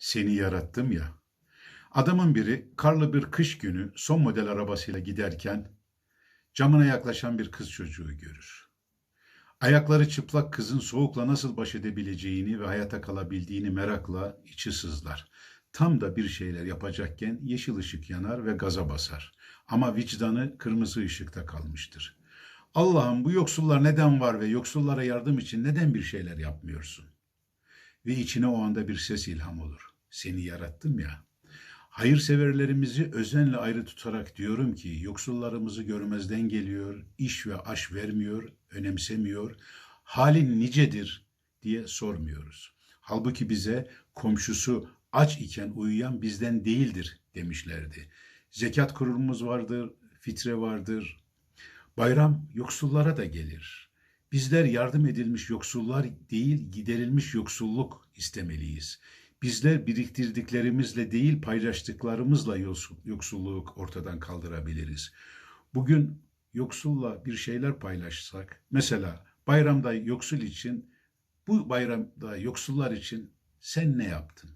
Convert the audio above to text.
Seni yarattım ya. Adamın biri karlı bir kış günü son model arabasıyla giderken camına yaklaşan bir kız çocuğu görür. Ayakları çıplak kızın soğukla nasıl baş edebileceğini ve hayata kalabildiğini merakla içi sızlar. Tam da bir şeyler yapacakken yeşil ışık yanar ve gaza basar. Ama vicdanı kırmızı ışıkta kalmıştır. Allah'ım bu yoksullar neden var ve yoksullara yardım için neden bir şeyler yapmıyorsun? Ve içine o anda bir ses ilham olur. Seni yarattım ya. Hayırseverlerimizi özenle ayrı tutarak diyorum ki yoksullarımızı görmezden geliyor, iş ve aş vermiyor, önemsemiyor, halin nicedir diye sormuyoruz. Halbuki bize komşusu aç iken uyuyan bizden değildir demişlerdi. Zekat kurulumuz vardır, fitre vardır. Bayram yoksullara da gelir. Bizler yardım edilmiş yoksullar değil, giderilmiş yoksulluk istemeliyiz. Bizler biriktirdiklerimizle değil, paylaştıklarımızla yoksul- yoksulluğu ortadan kaldırabiliriz. Bugün yoksulla bir şeyler paylaşsak, mesela bayramda yoksul için, bu bayramda yoksullar için sen ne yaptın?